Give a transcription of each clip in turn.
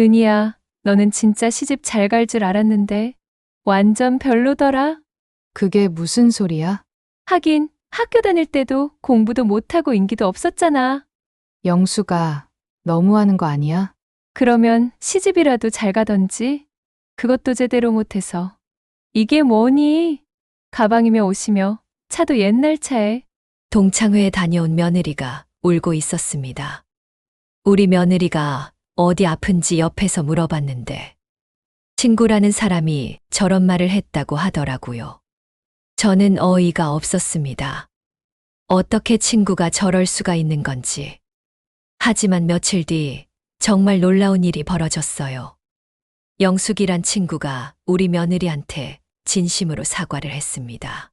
은희야, 너는 진짜 시집 잘 갈 줄 알았는데 완전 별로더라. 그게 무슨 소리야? 하긴 학교 다닐 때도 공부도 못하고 인기도 없었잖아. 영수가 너무하는 거 아니야? 그러면 시집이라도 잘 가던지. 그것도 제대로 못해서. 이게 뭐니? 가방이며 옷이며 차도 옛날 차에 동창회에 다녀온 며느리가 울고 있었습니다. 우리 며느리가 어디 아픈지 옆에서 물어봤는데 친구라는 사람이 저런 말을 했다고 하더라고요. 저는 어이가 없었습니다. 어떻게 친구가 저럴 수가 있는 건지. 하지만 며칠 뒤 정말 놀라운 일이 벌어졌어요. 영숙이란 친구가 우리 며느리한테 진심으로 사과를 했습니다.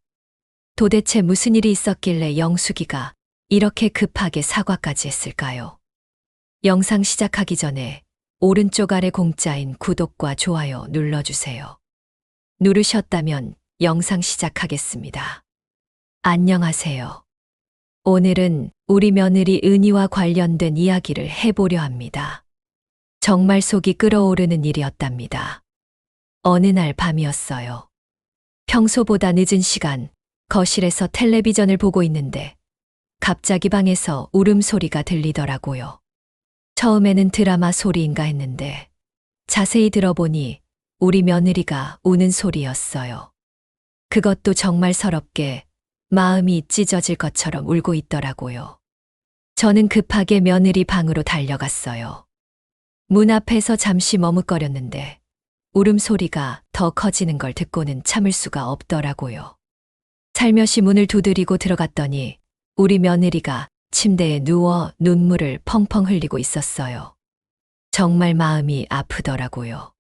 도대체 무슨 일이 있었길래 영숙이가 이렇게 급하게 사과까지 했을까요? 영상 시작하기 전에 오른쪽 아래 공짜인 구독과 좋아요 눌러주세요. 누르셨다면 영상 시작하겠습니다. 안녕하세요. 오늘은 우리 며느리 은희와 관련된 이야기를 해보려 합니다. 정말 속이 끓어오르는 일이었답니다. 어느 날 밤이었어요. 평소보다 늦은 시간, 거실에서 텔레비전을 보고 있는데 갑자기 방에서 울음소리가 들리더라고요. 처음에는 드라마 소리인가 했는데 자세히 들어보니 우리 며느리가 우는 소리였어요. 그것도 정말 서럽게 마음이 찢어질 것처럼 울고 있더라고요. 저는 급하게 며느리 방으로 달려갔어요. 문 앞에서 잠시 머뭇거렸는데 울음소리가 더 커지는 걸 듣고는 참을 수가 없더라고요. 살며시 문을 두드리고 들어갔더니 우리 며느리가 침대에 누워 눈물을 펑펑 흘리고 있었어요. 정말 마음이 아프더라고요.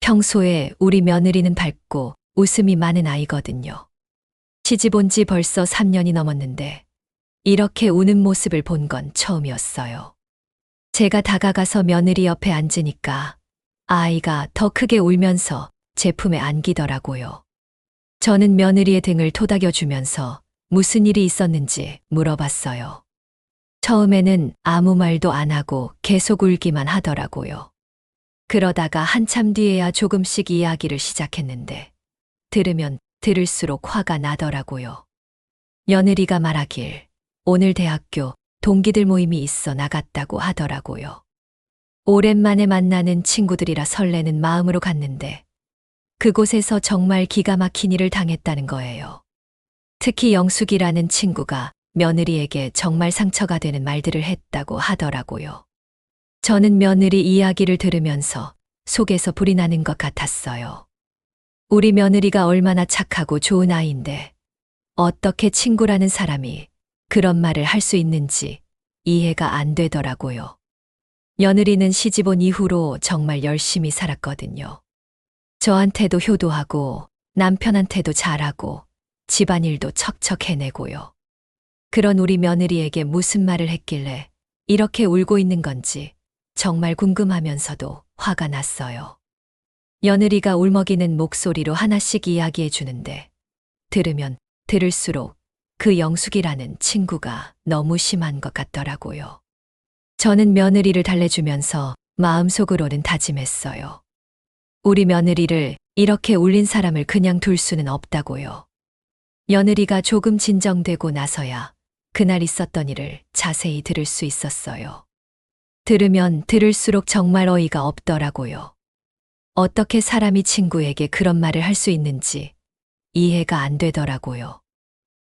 평소에 우리 며느리는 밝고 웃음이 많은 아이거든요. 시집 온 지 벌써 3년이 넘었는데 이렇게 우는 모습을 본 건 처음이었어요. 제가 다가가서 며느리 옆에 앉으니까 아이가 더 크게 울면서 제 품에 안기더라고요. 저는 며느리의 등을 토닥여 주면서 무슨 일이 있었는지 물어봤어요. 처음에는 아무 말도 안 하고 계속 울기만 하더라고요. 그러다가 한참 뒤에야 조금씩 이야기를 시작했는데 들으면 들을수록 화가 나더라고요. 며느리가 말하길 오늘 대학교 동기들 모임이 있어 나갔다고 하더라고요. 오랜만에 만나는 친구들이라 설레는 마음으로 갔는데 그곳에서 정말 기가 막힌 일을 당했다는 거예요. 특히 영숙이라는 친구가 며느리에게 정말 상처가 되는 말들을 했다고 하더라고요. 저는 며느리 이야기를 들으면서 속에서 불이 나는 것 같았어요. 우리 며느리가 얼마나 착하고 좋은 아이인데 어떻게 친구라는 사람이 그런 말을 할 수 있는지 이해가 안 되더라고요. 며느리는 시집 온 이후로 정말 열심히 살았거든요. 저한테도 효도하고 남편한테도 잘하고 집안일도 척척 해내고요. 그런 우리 며느리에게 무슨 말을 했길래 이렇게 울고 있는 건지 정말 궁금하면서도 화가 났어요. 며느리가 울먹이는 목소리로 하나씩 이야기해 주는데 들으면 들을수록 그 영숙이라는 친구가 너무 심한 것 같더라고요. 저는 며느리를 달래주면서 마음속으로는 다짐했어요. 우리 며느리를 이렇게 울린 사람을 그냥 둘 수는 없다고요. 며느리가 조금 진정되고 나서야 그날 있었던 일을 자세히 들을 수 있었어요. 들으면 들을수록 정말 어이가 없더라고요. 어떻게 사람이 친구에게 그런 말을 할 수 있는지 이해가 안 되더라고요.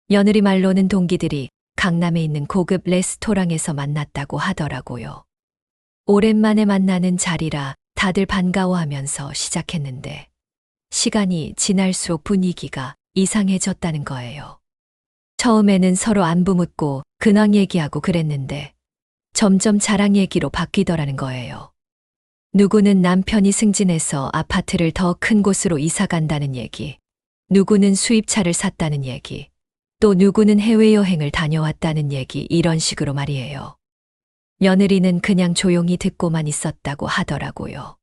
며느리 말로는 동기들이 강남에 있는 고급 레스토랑에서 만났다고 하더라고요. 오랜만에 만나는 자리라 다들 반가워하면서 시작했는데 시간이 지날수록 분위기가 이상해졌다는 거예요. 처음에는 서로 안부 묻고 근황 얘기하고 그랬는데 점점 자랑 얘기로 바뀌더라는 거예요. 누구는 남편이 승진해서 아파트를 더 큰 곳으로 이사 간다는 얘기, 누구는 수입차를 샀다는 얘기, 또 누구는 해외여행을 다녀왔다는 얘기 이런 식으로 말이에요. 며느리는 그냥 조용히 듣고만 있었다고 하더라고요.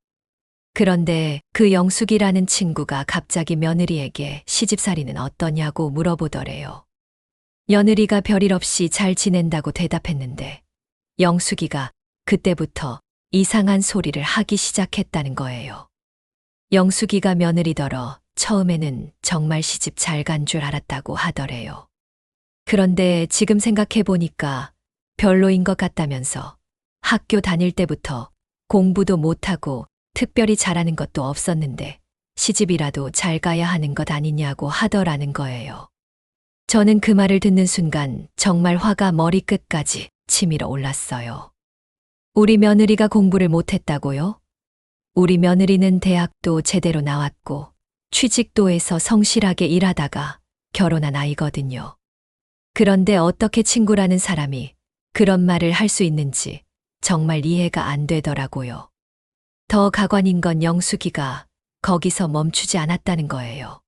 그런데 그 영숙이라는 친구가 갑자기 며느리에게 시집살이는 어떠냐고 물어보더래요. 며느리가 별일 없이 잘 지낸다고 대답했는데 영숙이가 그때부터 이상한 소리를 하기 시작했다는 거예요. 영숙이가 며느리더러 처음에는 정말 시집 잘 간 줄 알았다고 하더래요. 그런데 지금 생각해 보니까 별로인 것 같다면서 학교 다닐 때부터 공부도 못하고 특별히 잘하는 것도 없었는데 시집이라도 잘 가야 하는 것 아니냐고 하더라는 거예요. 저는 그 말을 듣는 순간 정말 화가 머리끝까지 치밀어 올랐어요. 우리 며느리가 공부를 못했다고요? 우리 며느리는 대학도 제대로 나왔고 취직도에서 성실하게 일하다가 결혼한 아이거든요. 그런데 어떻게 친구라는 사람이 그런 말을 할 수 있는지 정말 이해가 안 되더라고요. 더 가관인 건 영숙이가 거기서 멈추지 않았다는 거예요.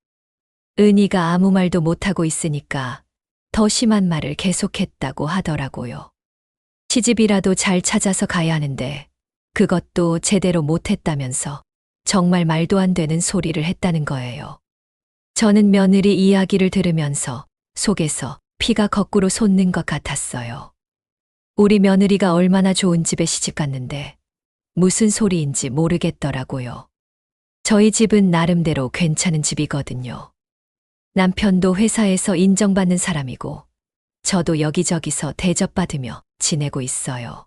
은희가 아무 말도 못하고 있으니까 더 심한 말을 계속했다고 하더라고요. 시집이라도 잘 찾아서 가야 하는데 그것도 제대로 못했다면서 정말 말도 안 되는 소리를 했다는 거예요. 저는 며느리 이야기를 들으면서 속에서 피가 거꾸로 솟는 것 같았어요. 우리 며느리가 얼마나 좋은 집에 시집 갔는데 무슨 소리인지 모르겠더라고요. 저희 집은 나름대로 괜찮은 집이거든요. 남편도 회사에서 인정받는 사람이고 저도 여기저기서 대접받으며 지내고 있어요.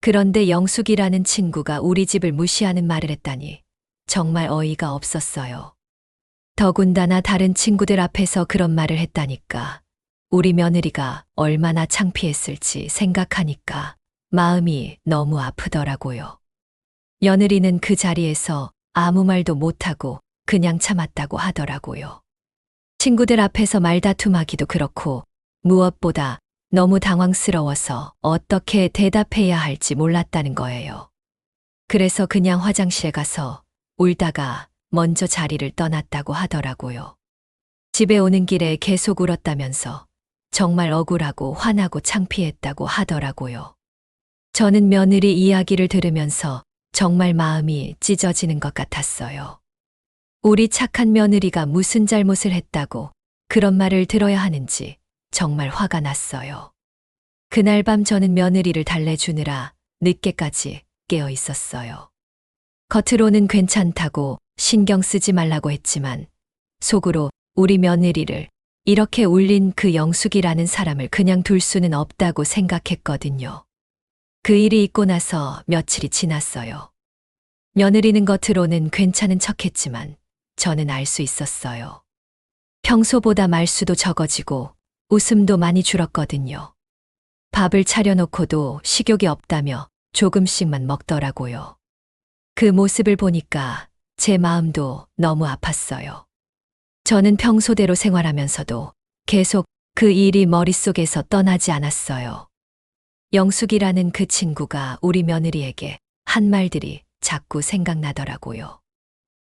그런데 영숙이라는 친구가 우리 집을 무시하는 말을 했다니 정말 어이가 없었어요. 더군다나 다른 친구들 앞에서 그런 말을 했다니까 우리 며느리가 얼마나 창피했을지 생각하니까 마음이 너무 아프더라고요. 며느리는 그 자리에서 아무 말도 못하고 그냥 참았다고 하더라고요. 친구들 앞에서 말다툼하기도 그렇고 무엇보다 너무 당황스러워서 어떻게 대답해야 할지 몰랐다는 거예요. 그래서 그냥 화장실에 가서 울다가 먼저 자리를 떠났다고 하더라고요. 집에 오는 길에 계속 울었다면서 정말 억울하고 화나고 창피했다고 하더라고요. 저는 며느리 이야기를 들으면서 정말 마음이 찢어지는 것 같았어요. 우리 착한 며느리가 무슨 잘못을 했다고 그런 말을 들어야 하는지 정말 화가 났어요. 그날 밤 저는 며느리를 달래주느라 늦게까지 깨어 있었어요. 겉으로는 괜찮다고 신경 쓰지 말라고 했지만 속으로 우리 며느리를 이렇게 울린 그 영숙이라는 사람을 그냥 둘 수는 없다고 생각했거든요. 그 일이 있고 나서 며칠이 지났어요. 며느리는 겉으로는 괜찮은 척 했지만 저는 알 수 있었어요. 평소보다 말수도 적어지고 웃음도 많이 줄었거든요. 밥을 차려놓고도 식욕이 없다며 조금씩만 먹더라고요. 그 모습을 보니까 제 마음도 너무 아팠어요. 저는 평소대로 생활하면서도 계속 그 일이 머릿속에서 떠나지 않았어요. 영숙이라는 그 친구가 우리 며느리에게 한 말들이 자꾸 생각나더라고요.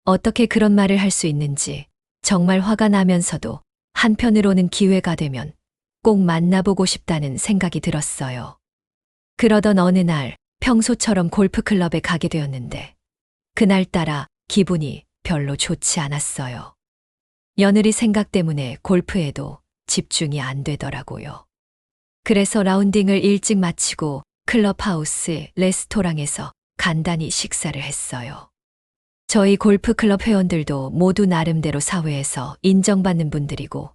어떻게 그런 말을 할 수 있는지 정말 화가 나면서도 한편으로는 기회가 되면 꼭 만나보고 싶다는 생각이 들었어요. 그러던 어느 날 평소처럼 골프클럽에 가게 되었는데 그날따라 기분이 별로 좋지 않았어요. 며느리 생각 때문에 골프에도 집중이 안 되더라고요. 그래서 라운딩을 일찍 마치고 클럽하우스 레스토랑에서 간단히 식사를 했어요. 저희 골프클럽 회원들도 모두 나름대로 사회에서 인정받는 분들이고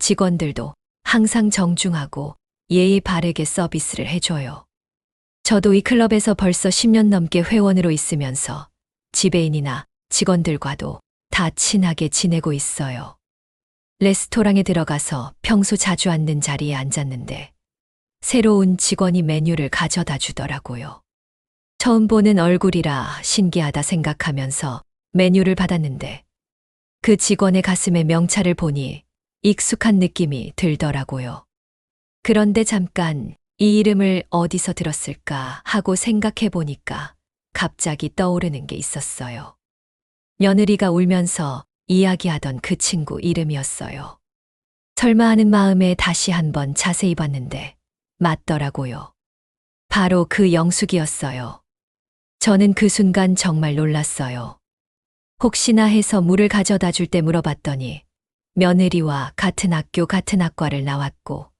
직원들도 항상 정중하고 예의 바르게 서비스를 해줘요. 저도 이 클럽에서 벌써 10년 넘게 회원으로 있으면서 지배인이나 직원들과도 다 친하게 지내고 있어요. 레스토랑에 들어가서 평소 자주 앉는 자리에 앉았는데 새로운 직원이 메뉴를 가져다 주더라고요. 처음 보는 얼굴이라 신기하다 생각하면서 메뉴를 받았는데 그 직원의 가슴에 명찰을 보니 익숙한 느낌이 들더라고요. 그런데 잠깐 이 이름을 어디서 들었을까 하고 생각해 보니까 갑자기 떠오르는 게 있었어요. 며느리가 울면서 이야기하던 그 친구 이름이었어요. 설마 하는 마음에 다시 한번 자세히 봤는데 맞더라고요. 바로 그 영숙이었어요. 저는 그 순간 정말 놀랐어요. 혹시나 해서 물을 가져다 줄 때 물어봤더니 며느리와 같은 학교 같은 학과를 나왔고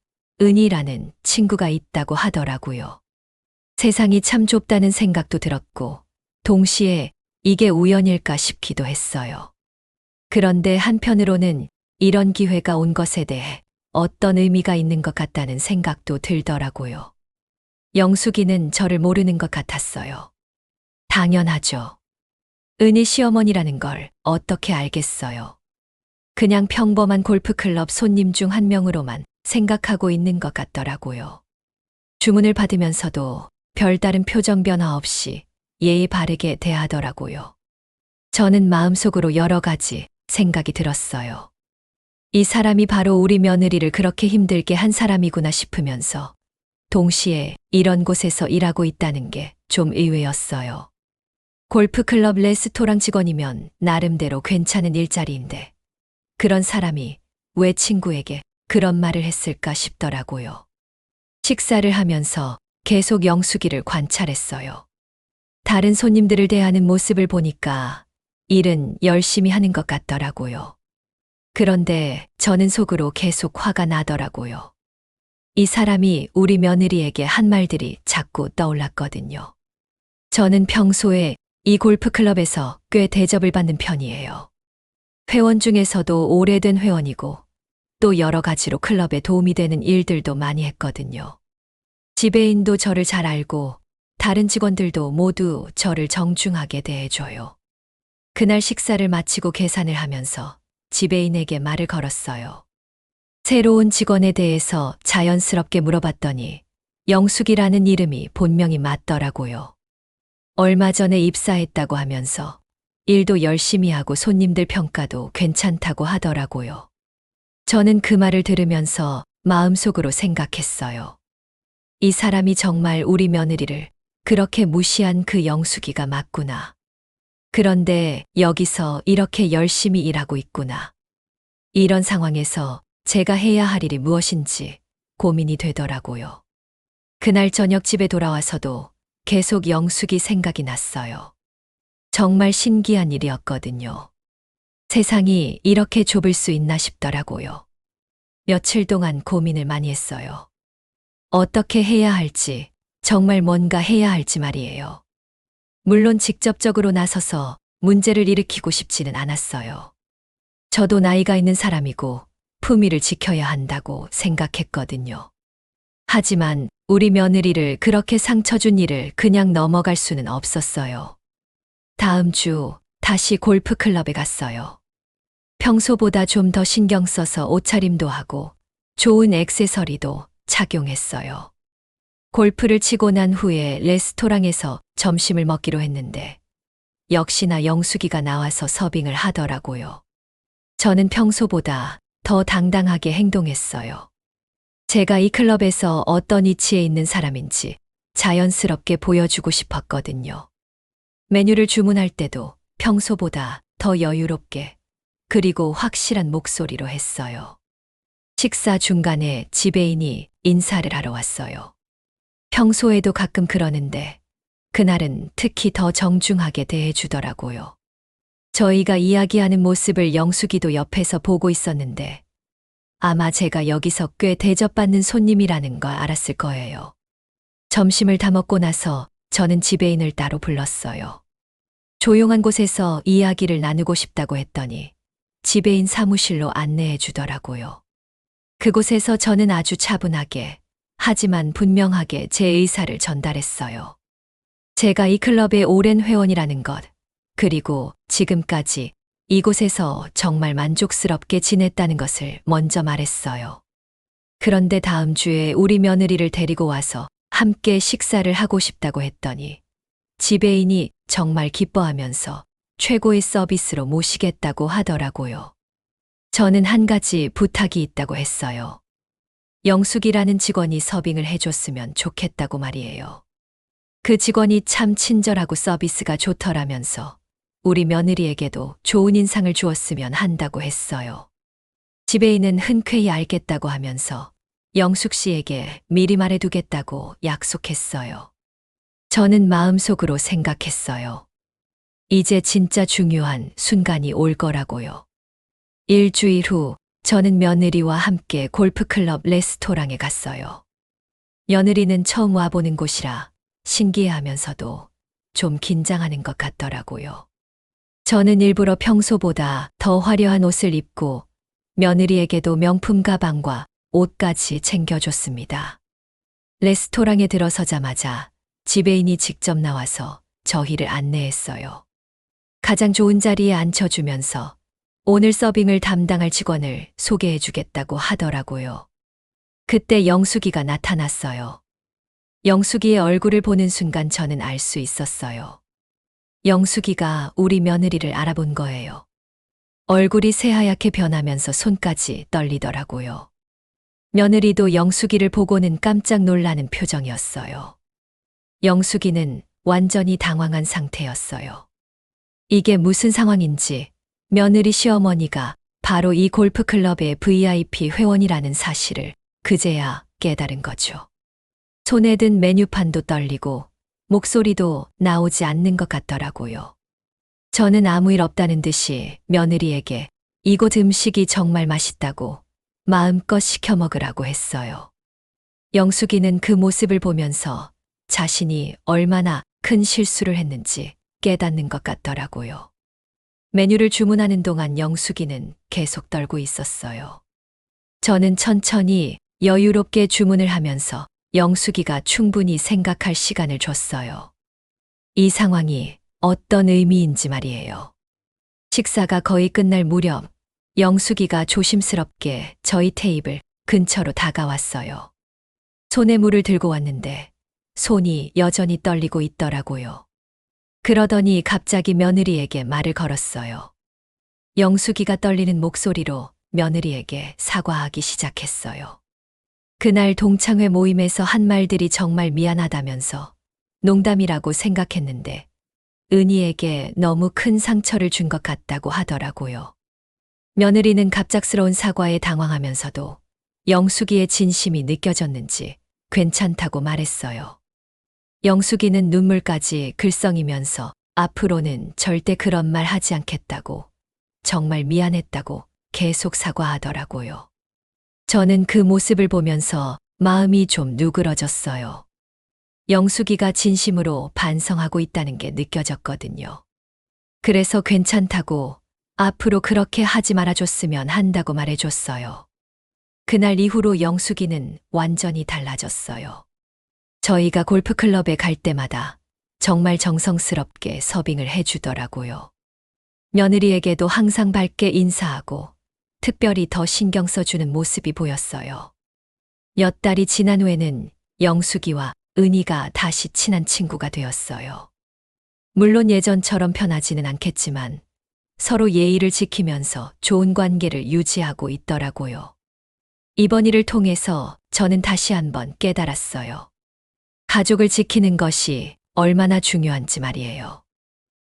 은희라는 친구가 있다고 하더라고요. 세상이 참 좁다는 생각도 들었고, 동시에 이게 우연일까 싶기도 했어요. 그런데 한편으로는 이런 기회가 온 것에 대해 어떤 의미가 있는 것 같다는 생각도 들더라고요. 영숙이는 저를 모르는 것 같았어요. 당연하죠. 은희 시어머니라는 걸 어떻게 알겠어요. 그냥 평범한 골프클럽 손님 중 한 명으로만 생각하고 있는 것 같더라고요. 주문을 받으면서도 별다른 표정 변화 없이 예의 바르게 대하더라고요. 저는 마음속으로 여러 가지 생각이 들었어요. 이 사람이 바로 우리 며느리를 그렇게 힘들게 한 사람이구나 싶으면서 동시에 이런 곳에서 일하고 있다는 게 좀 의외였어요. 골프클럽 레스토랑 직원이면 나름대로 괜찮은 일자리인데 그런 사람이 왜 친구에게 그런 말을 했을까 싶더라고요. 식사를 하면서 계속 영숙이를 관찰했어요. 다른 손님들을 대하는 모습을 보니까 일은 열심히 하는 것 같더라고요. 그런데 저는 속으로 계속 화가 나더라고요. 이 사람이 우리 며느리에게 한 말들이 자꾸 떠올랐거든요. 저는 평소에 이 골프클럽에서 꽤 대접을 받는 편이에요. 회원 중에서도 오래된 회원이고 또 여러 가지로 클럽에 도움이 되는 일들도 많이 했거든요. 지배인도 저를 잘 알고 다른 직원들도 모두 저를 정중하게 대해줘요. 그날 식사를 마치고 계산을 하면서 지배인에게 말을 걸었어요. 새로운 직원에 대해서 자연스럽게 물어봤더니 영숙이라는 이름이 본명이 맞더라고요. 얼마 전에 입사했다고 하면서 일도 열심히 하고 손님들 평가도 괜찮다고 하더라고요. 저는 그 말을 들으면서 마음속으로 생각했어요. 이 사람이 정말 우리 며느리를 그렇게 무시한 그 영숙이가 맞구나. 그런데 여기서 이렇게 열심히 일하고 있구나. 이런 상황에서 제가 해야 할 일이 무엇인지 고민이 되더라고요. 그날 저녁 집에 돌아와서도 계속 영숙이 생각이 났어요. 정말 신기한 일이었거든요. 세상이 이렇게 좁을 수 있나 싶더라고요. 며칠 동안 고민을 많이 했어요. 어떻게 해야 할지, 정말 뭔가 해야 할지 말이에요. 물론 직접적으로 나서서 문제를 일으키고 싶지는 않았어요. 저도 나이가 있는 사람이고 품위를 지켜야 한다고 생각했거든요. 하지만 우리 며느리를 그렇게 상처 준 일을 그냥 넘어갈 수는 없었어요. 다음 주 다시 골프클럽에 갔어요. 평소보다 좀 더 신경 써서 옷차림도 하고 좋은 액세서리도 착용했어요. 골프를 치고 난 후에 레스토랑에서 점심을 먹기로 했는데 역시나 영숙이가 나와서 서빙을 하더라고요. 저는 평소보다 더 당당하게 행동했어요. 제가 이 클럽에서 어떤 위치에 있는 사람인지 자연스럽게 보여주고 싶었거든요. 메뉴를 주문할 때도 평소보다 더 여유롭게 그리고 확실한 목소리로 했어요. 식사 중간에 지배인이 인사를 하러 왔어요. 평소에도 가끔 그러는데 그날은 특히 더 정중하게 대해주더라고요. 저희가 이야기하는 모습을 영숙이도 옆에서 보고 있었는데 아마 제가 여기서 꽤 대접받는 손님이라는 걸 알았을 거예요. 점심을 다 먹고 나서 저는 지배인을 따로 불렀어요. 조용한 곳에서 이야기를 나누고 싶다고 했더니 지배인 사무실로 안내해 주더라고요. 그곳에서 저는 아주 차분하게 하지만 분명하게 제 의사를 전달했어요. 제가 이 클럽의 오랜 회원이라는 것, 그리고 지금까지 이곳에서 정말 만족스럽게 지냈다는 것을 먼저 말했어요. 그런데 다음 주에 우리 며느리를 데리고 와서 함께 식사를 하고 싶다고 했더니 지배인이 정말 기뻐하면서 최고의 서비스로 모시겠다고 하더라고요. 저는 한 가지 부탁이 있다고 했어요. 영숙이라는 직원이 서빙을 해줬으면 좋겠다고 말이에요. 그 직원이 참 친절하고 서비스가 좋더라면서 우리 며느리에게도 좋은 인상을 주었으면 한다고 했어요. 지배인은 흔쾌히 알겠다고 하면서 영숙 씨에게 미리 말해두겠다고 약속했어요. 저는 마음속으로 생각했어요. 이제 진짜 중요한 순간이 올 거라고요. 일주일 후 저는 며느리와 함께 골프클럽 레스토랑에 갔어요. 며느리는 처음 와보는 곳이라 신기해하면서도 좀 긴장하는 것 같더라고요. 저는 일부러 평소보다 더 화려한 옷을 입고 며느리에게도 명품 가방과 옷까지 챙겨줬습니다. 레스토랑에 들어서자마자 지배인이 직접 나와서 저희를 안내했어요. 가장 좋은 자리에 앉혀주면서 오늘 서빙을 담당할 직원을 소개해주겠다고 하더라고요. 그때 영숙이가 나타났어요. 영숙이의 얼굴을 보는 순간 저는 알 수 있었어요. 영숙이가 우리 며느리를 알아본 거예요. 얼굴이 새하얗게 변하면서 손까지 떨리더라고요. 며느리도 영숙이를 보고는 깜짝 놀라는 표정이었어요. 영숙이는 완전히 당황한 상태였어요. 이게 무슨 상황인지 며느리 시어머니가 바로 이 골프클럽의 VIP 회원이라는 사실을 그제야 깨달은 거죠. 손에 든 메뉴판도 떨리고 목소리도 나오지 않는 것 같더라고요. 저는 아무 일 없다는 듯이 며느리에게 이곳 음식이 정말 맛있다고 마음껏 시켜 먹으라고 했어요. 영숙이는 그 모습을 보면서 자신이 얼마나 큰 실수를 했는지 깨닫는 것 같더라고요. 메뉴를 주문하는 동안 영숙이는 계속 떨고 있었어요. 저는 천천히 여유롭게 주문을 하면서 영숙이가 충분히 생각할 시간을 줬어요. 이 상황이 어떤 의미인지 말이에요. 식사가 거의 끝날 무렵 영숙이가 조심스럽게 저희 테이블 근처로 다가왔어요. 손에 물을 들고 왔는데 손이 여전히 떨리고 있더라고요. 그러더니 갑자기 며느리에게 말을 걸었어요. 영숙이가 떨리는 목소리로 며느리에게 사과하기 시작했어요. 그날 동창회 모임에서 한 말들이 정말 미안하다면서 농담이라고 생각했는데 은희에게 너무 큰 상처를 준 것 같다고 하더라고요. 며느리는 갑작스러운 사과에 당황하면서도 영숙이의 진심이 느껴졌는지 괜찮다고 말했어요. 영숙이는 눈물까지 글썽이면서 앞으로는 절대 그런 말 하지 않겠다고 정말 미안했다고 계속 사과하더라고요. 저는 그 모습을 보면서 마음이 좀 누그러졌어요. 영숙이가 진심으로 반성하고 있다는 게 느껴졌거든요. 그래서 괜찮다고 앞으로 그렇게 하지 말아줬으면 한다고 말해줬어요. 그날 이후로 영숙이는 완전히 달라졌어요. 저희가 골프클럽에 갈 때마다 정말 정성스럽게 서빙을 해주더라고요. 며느리에게도 항상 밝게 인사하고 특별히 더 신경 써주는 모습이 보였어요. 몇 달이 지난 후에는 영숙이와 은희가 다시 친한 친구가 되었어요. 물론 예전처럼 편하지는 않겠지만 서로 예의를 지키면서 좋은 관계를 유지하고 있더라고요. 이번 일을 통해서 저는 다시 한번 깨달았어요. 가족을 지키는 것이 얼마나 중요한지 말이에요.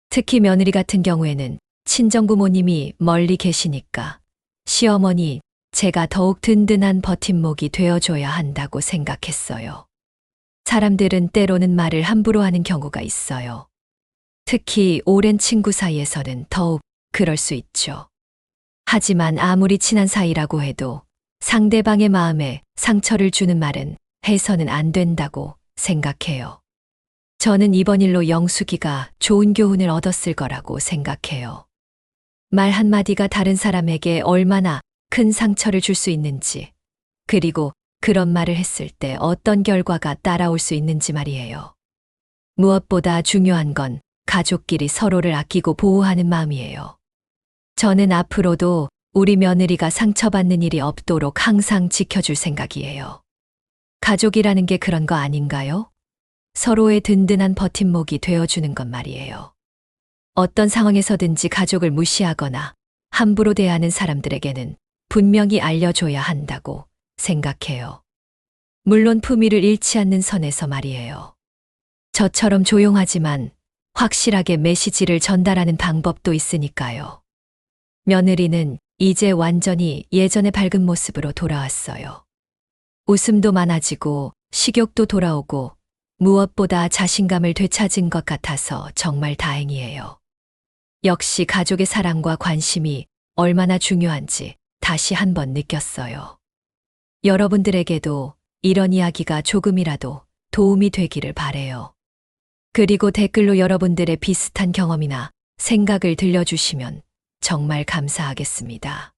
특히 며느리 같은 경우에는 친정 부모님이 멀리 계시니까 시어머니, 제가 더욱 든든한 버팀목이 되어줘야 한다고 생각했어요. 사람들은 때로는 말을 함부로 하는 경우가 있어요. 특히 오랜 친구 사이에서는 더욱 그럴 수 있죠. 하지만 아무리 친한 사이라고 해도 상대방의 마음에 상처를 주는 말은 해서는 안 된다고 생각해요. 저는 이번 일로 영숙이가 좋은 교훈을 얻었을 거라고 생각해요. 말 한마디가 다른 사람에게 얼마나 큰 상처를 줄 수 있는지, 그리고 그런 말을 했을 때 어떤 결과가 따라올 수 있는지 말이에요. 무엇보다 중요한 건 가족끼리 서로를 아끼고 보호하는 마음이에요. 저는 앞으로도 우리 며느리가 상처받는 일이 없도록 항상 지켜줄 생각이에요. 가족이라는 게 그런 거 아닌가요? 서로의 든든한 버팀목이 되어주는 것 말이에요. 어떤 상황에서든지 가족을 무시하거나 함부로 대하는 사람들에게는 분명히 알려줘야 한다고 생각해요. 물론 품위를 잃지 않는 선에서 말이에요. 저처럼 조용하지만 확실하게 메시지를 전달하는 방법도 있으니까요. 며느리는 이제 완전히 예전의 밝은 모습으로 돌아왔어요. 웃음도 많아지고 식욕도 돌아오고 무엇보다 자신감을 되찾은 것 같아서 정말 다행이에요. 역시 가족의 사랑과 관심이 얼마나 중요한지 다시 한번 느꼈어요. 여러분들에게도 이런 이야기가 조금이라도 도움이 되기를 바래요. 그리고 댓글로 여러분들의 비슷한 경험이나 생각을 들려주시면 정말 감사하겠습니다.